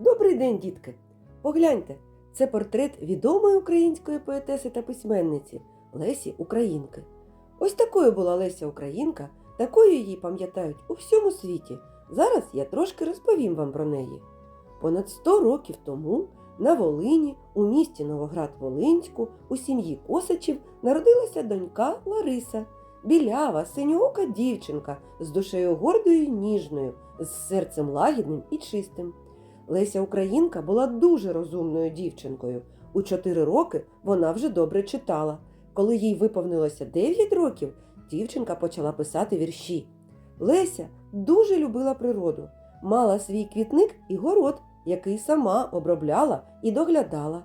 Добрий день, дітки! Погляньте, це портрет відомої української поетеси та письменниці Лесі Українки. Ось такою була Леся Українка, такою її пам'ятають у всьому світі. Зараз я трошки розповім вам про неї. Понад 100 років тому на Волині, у місті Новоград-Волинську, у сім'ї Косачів народилася донька Лариса, білява, синьоока дівчинка з душею гордою і ніжною, з серцем лагідним і чистим. Леся Українка була дуже розумною дівчинкою. У 4 роки вона вже добре читала. Коли їй виповнилося 9 років, дівчинка почала писати вірші. Леся дуже любила природу, мала свій квітник і город, який сама обробляла і доглядала.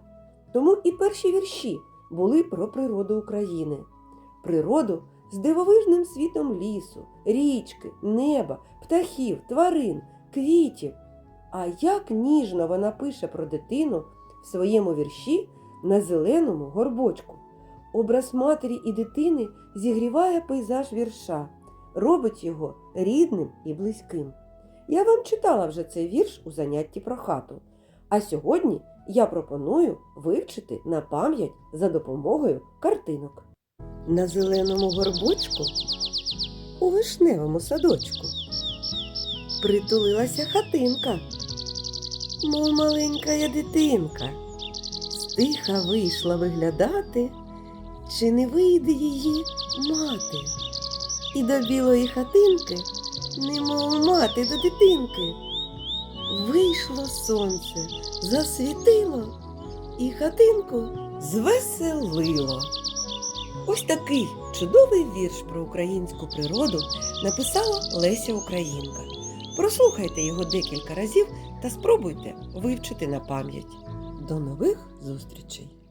Тому і перші вірші були про природу України. Природу з дивовижним світом лісу, річки, неба, птахів, тварин, квітів. А як ніжно вона пише про дитину в своєму вірші на зеленому горбочку. Образ матері і дитини зігріває пейзаж вірша, робить його рідним і близьким. Я вам читала вже цей вірш у занятті про хату. А сьогодні я пропоную вивчити на пам'ять за допомогою картинок. На зеленому горбочку у вишневому садочку притулилася хатинка, мов маленька я дитинка. Стиха вийшла виглядати, чи не вийде її мати. І до білої хатинки, немов мати до дитинки. Вийшло сонце, засвітило і хатинку звеселило. Ось такий чудовий вірш про українську природу написала Леся Українка. Прослухайте його декілька разів та спробуйте вивчити на пам'ять. До нових зустрічей!